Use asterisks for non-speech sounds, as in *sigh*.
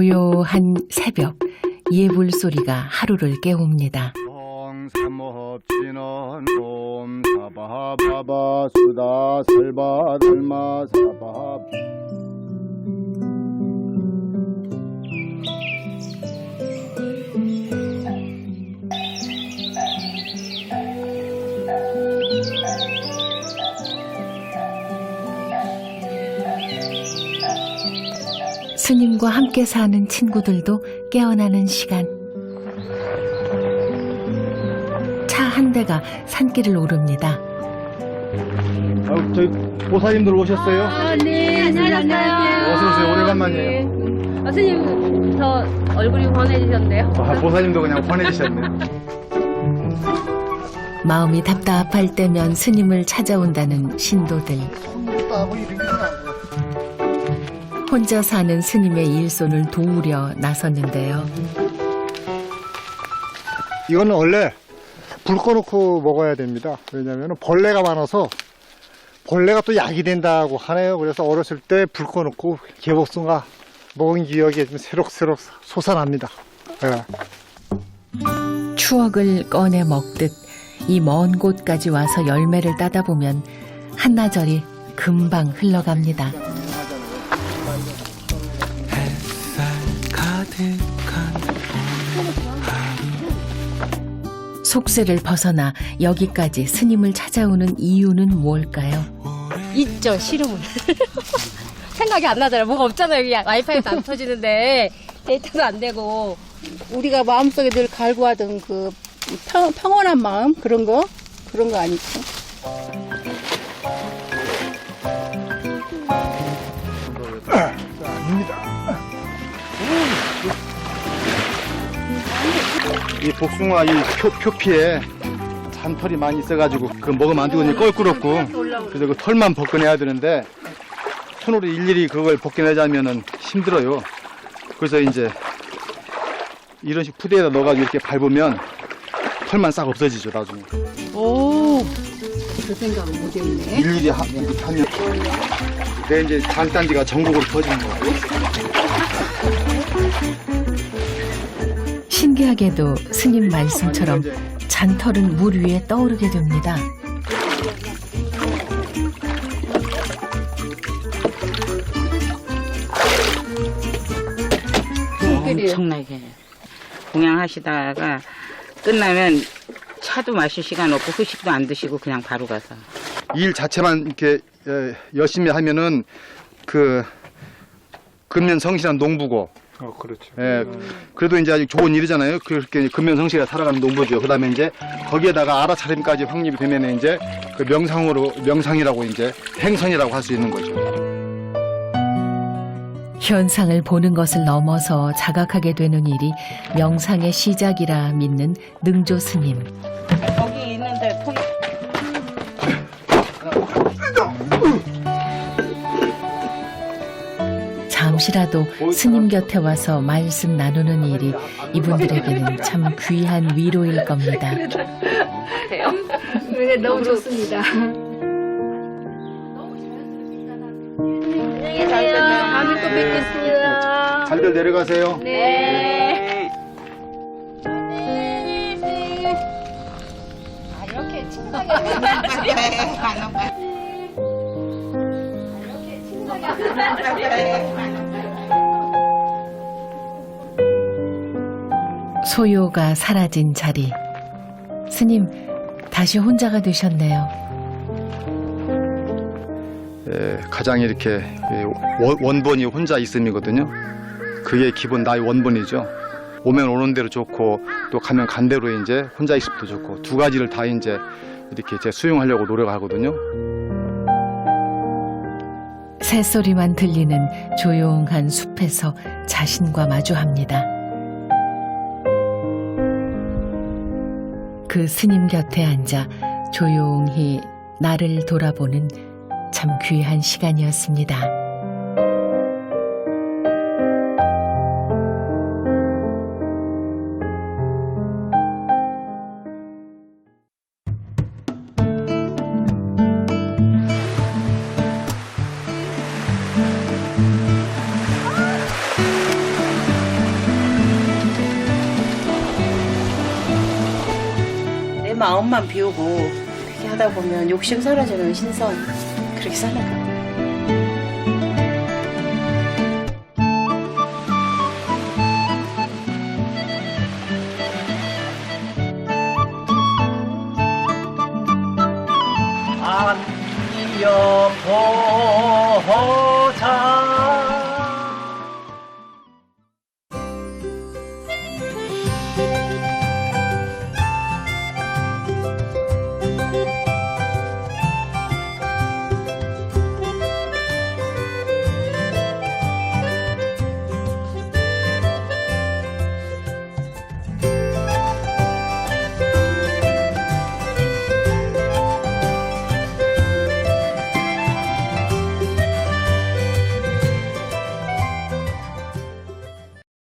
고요한 새벽 예불 소리가 하루를 깨웁니다. 스님과 함께 사는 친구들도 깨어나는 시간. 차 한 대가 산길을 오릅니다. 아, 저희 보사님들 오셨어요? 아, 네, 안녕하세요. 어서 오세요. 오래간만이에요. 네. 아, 선생님, 저 얼굴이 환해지셨네요. 아, 보사님도 그냥 화내주셨네. 마음이 답답할 때면 스님을 찾아온다는 신도들. 혼자 사는 스님의 일손을 도우려 나섰는데요. 이거는 원래 불 꺼놓고 먹어야 됩니다. 왜냐하면 벌레가 많아서 벌레가 또 약이 된다고 하네요. 그래서 어렸을 때 불 꺼놓고 개복숭아 먹은 기억이 좀 새록새록 솟아납니다. 예. 추억을 꺼내 먹듯 이 먼 곳까지 와서 열매를 따다 보면 한나절이 금방 흘러갑니다. 속세를 벗어나 여기까지 스님을 찾아오는 이유는 뭘까요? 있죠, 싫음은. *laughs* 생각이 안 나잖아요. 뭐가 없잖아요. 여기 와이파이도 안 터지는데, 데이터도 안 되고. 우리가 마음속에 늘 갈구하던 그 평, 평온한 마음 그런 거 그런 거 아니죠? 이 복숭아 이 표, 표피에 잔털이 많이 있어가지고 그 먹으면 안 되거든요. 껄끄럽고. 그래서 그 털만 벗겨내야 되는데 손으로 일일이 그걸 벗겨내자면은 힘들어요. 그래서 이제 이런 식 푸대에다 넣어가지고 이렇게 밟으면 털만 싹 없어지죠 나중에. 오, 그 생각은 못했네. 일일이 하, 이렇게 하면 내 이제 장단지가 전국으로 퍼지는 거예요. 신기하게도 스님 말씀처럼 잔털은 물 위에 떠오르게 됩니다. 엄청나게 공양하시다가 끝나면 차도 마실 시간 없고 후식도 안 드시고 그냥 바로 가서 일 자체만 이렇게 에, 열심히 하면은 그 근면 성실한 농부고 어, 그렇죠. 예, 그래도 이제 아주 좋은 일이잖아요. 그렇게 근면성실하게 살아가는 농부죠. 그 다음에 이제 거기에다가 알아차림까지 확립이 되면 이제 그 명상으로 명상이라고 이제 행선이라고 할 수 있는 거죠. 현상을 보는 것을 넘어서 자각하게 되는 일이 명상의 시작이라 믿는 능조 스님. 잠시라도 스님 곁에 와서 말씀 나누는 일이 이분들에게는 참 귀한 위로일 겁니다. 네, 너무 좋습니다. 안녕히 계세요. 다음에 또 뵙겠습니다. 잘들 내려가세요. 네. 소요가 사라진 자리. 스님, 다시 혼자가 되셨네요. 예, 가장 이렇게 예, 원- 원본이 혼자 있음이거든요. 그게 기본 나의 원본이죠. 오면 오는 대로 좋고 또 가면 간 대로 이제 혼자 있음도 좋고 두 가지를 다 이제 이렇게 제 수용하려고 노력하거든요. 새소리만 들리는 조용한 숲에서 자신과 마주합니다. 그 스님 곁에 앉아 조용히 나를 돌아보는 참 귀한 시간이었습니다. 마음만 비우고 그렇게 하다 보면 욕심 사라지는 신선 그렇게 같아요.